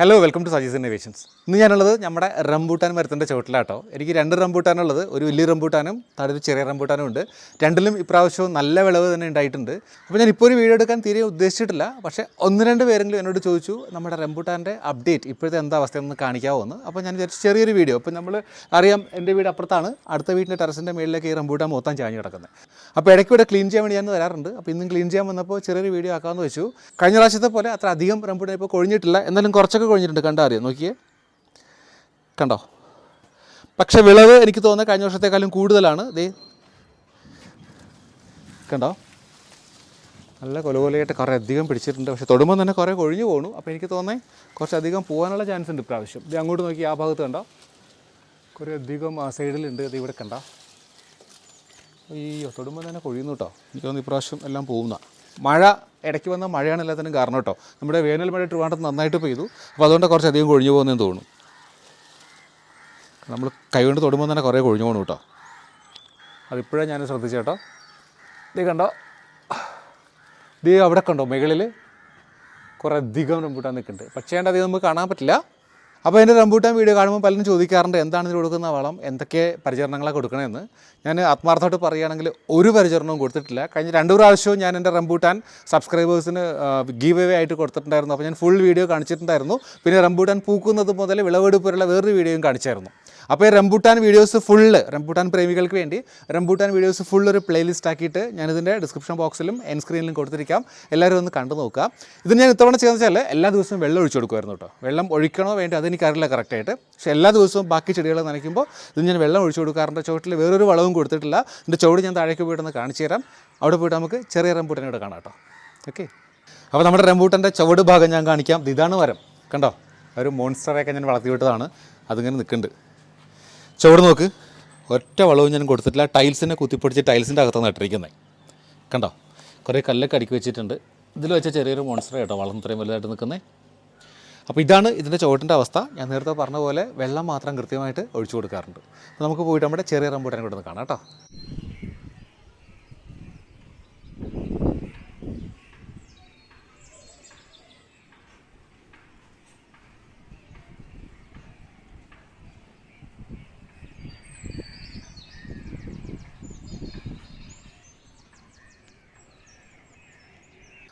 Hello welcome to Saji's innovations ഇന്ന് ഞാനുള്ളത് നമ്മുടെ റംബൂട്ടാൻ മരത്തിന്റെ ചുവട്ടിലാട്ടോ. എനിക്ക് രണ്ട് റംബൂട്ടാനുള്ളത്. ഒരു വലിയ റംബൂട്ടാനും താഴെ ചെറിയ റംബൂട്ടാനും ഉണ്ട്. രണ്ടിലും ഇപ്രാവശ്യവും നല്ല വിളവ് തന്നെ ഉണ്ടായിട്ടുണ്ട്. അപ്പോൾ ഞാൻ ഇപ്പോൾ ഒരു വീഡിയോ എടുക്കാൻ തീരെ ഉദ്ദേശിച്ചിട്ടില്ല. പക്ഷേ ഒന്ന് രണ്ട് പേരെങ്കിലും എന്നോട് ചോദിച്ചു നമ്മുടെ റംബൂട്ടാന്റെ അപ്ഡേറ്റ് ഇപ്പോഴത്തെ എന്താ അവസ്ഥയെന്ന് കാണിക്കാമോ എന്ന്? അപ്പോൾ ഞാൻ വിചാരിച്ചു ചെറിയൊരു വീഡിയോ. അപ്പോൾ നമ്മൾ അറിയാം എന്റെ വീട് അപ്പുറത്താണ്. അടുത്ത വീടിന്റെ ടെറസിന്റെ മേളിലേക്ക് ഈ റംബൂട്ടാൻ മൊത്തം ചാഞ്ഞ് കിടക്കുന്നത്. അപ്പോൾ ഇടയ്ക്ക് ഇവിടെ ക്ലീൻ ചെയ്യാൻ വേണ്ടി ഞാൻ വരാറുണ്ട്. അപ്പോൾ ഇന്നും ക്ലീൻ ചെയ്യാൻ വന്നപ്പോൾ ചെറിയൊരു വീഡിയോ ആക്കാമെന്ന് വെച്ചു. കഴിഞ്ഞ പ്രാവശ്യത്തെ പോലെ അത്ര അധികം റംബൂട്ടാൻ ഇപ്പോൾ കൊഴിഞ്ഞിട്ടില്ല. എന്നാലും കുറച്ചൊക്കെ കൊഴിഞ്ഞിട്ടുണ്ട്. കണ്ടാൽ അറിയാം? നോക്കിയേ. കണ്ടോ? പക്ഷേ വിളവ് എനിക്ക് തോന്നുന്നത് കഴിഞ്ഞ വർഷത്തെക്കാളും കൂടുതലാണ്. ദേ. കണ്ടോ? നല്ല കൊലകൊലയായിട്ട് കുറേ അധികം പിടിച്ചിട്ടുണ്ട്. പക്ഷേ തൊടുമ്പോൾ തന്നെ കുറേ കൊഴിഞ്ഞു പോകണു അപ്പോൾ എനിക്ക് തോന്നേ കുറച്ചധികം പോകാനുള്ള ചാൻസ് ഉണ്ട് ഇപ്രാവശ്യം. ഇത് അങ്ങോട്ട് നോക്കി ആ ഭാഗത്ത് കണ്ടോ? കുറേ അധികം ആ സൈഡിലുണ്ട് ഇത് ഇവിടെ കണ്ട? അയ്യോ തൊടുമ്പോൾ തന്നെ കൊഴിയുന്നു കേട്ടോ. എനിക്ക് തോന്നുന്നു ഇപ്രാവശ്യം എല്ലാം പോകുന്ന. മഴ ഇടയ്ക്ക് വന്ന മഴയാണ് എല്ലാത്തിനും കാരണം കേട്ടോ. നമ്മുടെ വേനൽ മഴ ട്രിവാണ്ടത്ത് നന്നായിട്ട് പെയ്തു. അപ്പോൾ അതുകൊണ്ട് കുറച്ചധികം കൊഴിഞ്ഞു പോകുന്നതെന്ന് തോന്നുന്നു. നമ്മൾ കൈകൊണ്ട് തൊടുമ്പോൾ തന്നെ കുറേ കൊഴിഞ്ഞു പോകണം കേട്ടോ. അതിപ്പോഴേ ഞാൻ ശ്രദ്ധിച്ചു കേട്ടോ. ഇത് കണ്ടോ? ഇത് അവിടെ കണ്ടോ മുകളിൽ കുറേ അധികം റംബൂട്ടാൻ നിൽക്കുന്നുണ്ട്. പക്ഷേ അതിന്റെ നമുക്ക് കാണാൻ പറ്റില്ല. അപ്പോൾ എന്റെ റംബൂട്ടാൻ വീഡിയോ കാണുമ്പോൾ പലരും ചോദിക്കാറുണ്ട് എന്താണ് ഇതിന് കൊടുക്കുന്ന വളം എന്തൊക്കെ പരിചരണങ്ങളാണ് കൊടുക്കണമെന്ന് ഞാൻ ആത്മാർത്ഥമായിട്ട് പറയുകയാണെങ്കിൽ ഒരു പരിചരണവും കൊടുത്തിട്ടില്ല. കഴിഞ്ഞ രണ്ട് പ്രാവശ്യവും ഞാൻ എന്റെ റംബൂട്ടാൻ സബ്സ്ക്രൈബേഴ്സിന് ഗീവ് അവേ ആയിട്ട് കൊടുത്തിട്ടുണ്ടായിരുന്നു. അപ്പോൾ ഞാൻ ഫുൾ വീഡിയോ കാണിച്ചിട്ടുണ്ടായിരുന്നു. പിന്നെ റംബൂട്ടാൻ പൂക്കുന്നത് മുതൽ വിളവെടുപ്പ് വരെയുള്ള വേറൊരു വീഡിയോയും കാണിച്ചായിരുന്നു. അപ്പോൾ ഈ റംബൂട്ടാൻ വീഡിയോസ് ഫുള്ള് റംബൂട്ടാൻ പ്രേമികൾക്ക് വേണ്ടി റംബൂട്ടാൻ വീഡിയോസ് ഫുൾ ഒരു പ്ലേലിസ്റ്റ് ആക്കിയിട്ട് ഞാനിതിന്റെ ഡിസ്ക്രിപ്ഷൻ ബോക്സിലും എൻ സ്ക്രീനിലും കൊടുത്തിരിക്കാം. എല്ലാവരും ഒന്ന് കണ്ടു നോക്കുക. ഇത് ഞാൻ ഇത്തവണ ചെയ്യുന്നത് വെച്ചാൽ എല്ലാ ദിവസവും വെള്ളം ഒഴിച്ചു കൊടുക്കുമായിരുന്നു കേട്ടോ. വെള്ളം ഒഴിക്കണോ വേണ്ടി അതെനിക്കറിയില്ല കറക്റ്റായിട്ട്. പക്ഷേ എല്ലാ ദിവസവും ബാക്കി ചെടികൾ നനയ്ക്കുമ്പോൾ ഇത് ഞാൻ വെള്ളം ഒഴിച്ചു കൊടുക്കാറുണ്ട് ചുവട്ടിൽ വേറൊരു വളവും കൊടുത്തിട്ടില്ല. എന്റെ ചുവട് ഞാൻ താഴേക്ക് പോയിട്ടൊന്ന് കാണിച്ചു തരാം. അവിടെ പോയിട്ട് നമുക്ക് ചെറിയ റംബൂട്ടനോട് കാണാം കേട്ടോ. ഓക്കെ. അപ്പോൾ നമ്മുടെ റംബൂട്ടന്റെ ചുവട് ഭാഗം ഞാൻ കാണിക്കാം. ഇത് ഇതാണ് മരം. കണ്ടോ? ഒരു മോൺസ്റ്ററൊക്കെ ഞാൻ വളർത്തി വിട്ടതാണ്. അതിങ്ങനെ നിൽക്കുന്നുണ്ട്. ചുവട് നോക്ക്. ഒറ്റ വളവും ഞാൻ കൊടുത്തിട്ടില്ല. ടൈൽസിനെ കുത്തിപ്പൊടിച്ച് ടൈൽസിന്റെ അകത്താണ് നട്ടിരിക്കുന്നത് കണ്ടോ? കുറേ കല്ലൊക്കെ അടുക്കി വെച്ചിട്ടുണ്ട്. ഇതിൽ വെച്ച ചെറിയൊരു മോൺസ്റ്റർ കേട്ടോ. വളർന്ന് ഇത്രയും വലുതായിട്ട് നിൽക്കുന്നത്. അപ്പോൾ ഇതാണ് ഇതിന്റെ ചുവട്ടിന്റെ അവസ്ഥ. ഞാൻ നേരത്തെ പറഞ്ഞ പോലെ വെള്ളം മാത്രം കൃത്യമായിട്ട് ഒഴിച്ചു കൊടുക്കാറുണ്ട്. അപ്പോൾ നമുക്ക് പോയിട്ട് നമ്മുടെ ചെറിയ റംബൂട്ടാൻ കൂടെ ഒന്ന് കാണാം കേട്ടോ.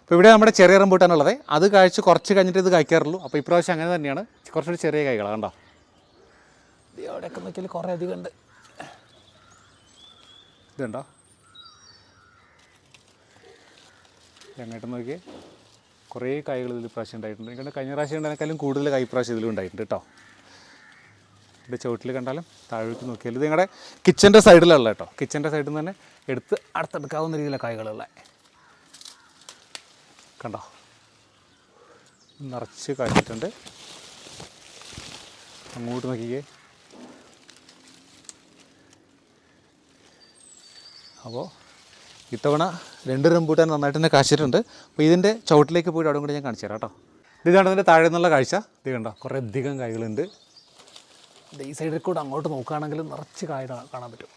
അപ്പോൾ ഇവിടെ നമ്മുടെ ചെറിയ റംബൂട്ടാനുള്ളത്. അത് കഴിച്ച് കുറച്ച് കഴിഞ്ഞിട്ട് ഇത് കഴിക്കാറുള്ളൂ. അപ്പോൾ ഇപ്രാവശ്യം അങ്ങനെ തന്നെയാണ്. കുറച്ചുകൂടി ചെറിയ കൈകളാണ് കണ്ടോ? അവിടെയൊക്കെ നോക്കിയാൽ കുറേ അധികം ഉണ്ട്. ഇതുണ്ടോ? എങ്ങോട്ട് നോക്കിയേ കുറേ കായ്കൾ ഇതിൽ പ്രാവശ്യം ഉണ്ടായിട്ടുണ്ട്. എനിക്ക് കഴിഞ്ഞ പ്രാവശ്യം ഉണ്ടായതിനേക്കാളും കൂടുതൽ കായ് പ്രാവശ്യം ഇതിലും ഉണ്ടായിട്ടുണ്ട് കേട്ടോ. ഇവിടെ ചുവട്ടിൽ കണ്ടാലും താഴേക്ക് നോക്കിയാൽ ഇത് ഞങ്ങളുടെ കിച്ചന്റെ സൈഡിലുള്ള കേട്ടോ. കിച്ചന്റെ സൈഡിൽ നിന്ന് തന്നെ എടുത്ത് അടുത്തെടുക്കാവുന്ന രീതിയിലുള്ള കായ്കളുള്ള കണ്ടോ? നിറച്ച് കാഴ്ചിട്ടുണ്ട് അങ്ങോട്ട് നോക്കിക്കേ. അപ്പോൾ ഇത്തവണ രണ്ട് റംബൂട്ടാൻ നന്നായിട്ട് തന്നെ കാഴ്ചിട്ടുണ്ട് അപ്പോൾ ഇതിന്റെ ചുവട്ടിലേക്ക് പോയിട്ട് അവിടെ കൂടി ഞാൻ കാണിച്ചു തരാം കേട്ടോ. ഇത് കണ്ടോ ഇതിന്റെ താഴെ നിന്നുള്ള കാഴ്ച? ഇത് കണ്ടോ കുറേ അധികം കായകളുണ്ട്. ഈ സൈഡിൽ കൂടെ അങ്ങോട്ട് നോക്കുകയാണെങ്കിൽ നിറച്ച് കായ കാണാൻ പറ്റും.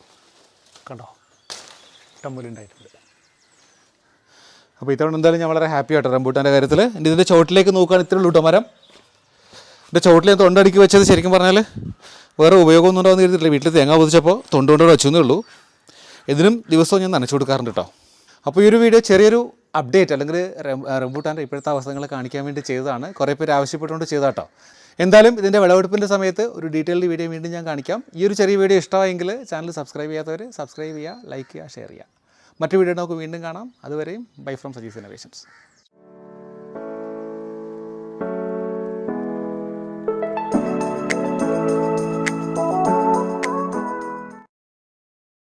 കണ്ടോ? ഇഷ്ടംപോലെ ഉണ്ടായിട്ടുണ്ട്. അപ്പോൾ ഇത്തവണ എന്തായാലും ഞാൻ വളരെ ഹാപ്പി ആട്ടോ റംബൂട്ടാന്റെ കാര്യത്തിൽ ഇതിന്റെ ചുവട്ടിലേക്ക് നോക്കുകയാണ് ഉള്ളൂ കേട്ടോ മരം. എന്റെ ചുവട്ടിൽ തൊണ്ടടിക്ക് വെച്ചത് ശരിക്കും പറഞ്ഞാൽ വേറെ ഉപയോഗമൊന്നും ഉണ്ടാവുന്ന കരുതിയില്ല വീട്ടിൽ തേങ്ങ പൊതിച്ചപ്പോൾ തൊണ്ട് കൊണ്ട് വെച്ചെന്നേ ഉള്ളൂ. ഇതിനും ദിവസവും ഞാൻ നനച്ചു കൊടുക്കാറുണ്ട് കേട്ടോ അപ്പോൾ ഈ ഒരു വീഡിയോ ചെറിയൊരു അപ്ഡേറ്റ് അല്ലെങ്കിൽ റംബൂട്ടാന്റെ ഇപ്പോഴത്തെ അവസ്ഥകൾ കാണിക്കാൻ വേണ്ടി ചെയ്തതാണ്. കുറേ പേര് ആവശ്യപ്പെട്ടുകൊണ്ട് ചെയ്താട്ടോ എന്തായാലും ഇതിന്റെ വിളവെടുപ്പിന്റെ സമയത്ത് ഒരു ഡീറ്റെയിൽഡ് വീഡിയോ വീണ്ടും ഞാൻ കാണിക്കാം. ഈ ഒരു ചെറിയ വീഡിയോ ഇഷ്ടമായെങ്കിൽ ചാനൽ സബ്സ്ക്രൈബ് ചെയ്യാത്തവർ സബ്സ്ക്രൈബ് ചെയ്യുക ലൈക്ക് ചെയ്യുക ഷെയർ ചെയ്യുക. മറ്റു വീഡിയോ നമുക്ക് വീണ്ടും കാണാം. അതുവരെയും ബൈ ഫ്രം സജീസ് ഇന്നോവേഷൻസ്.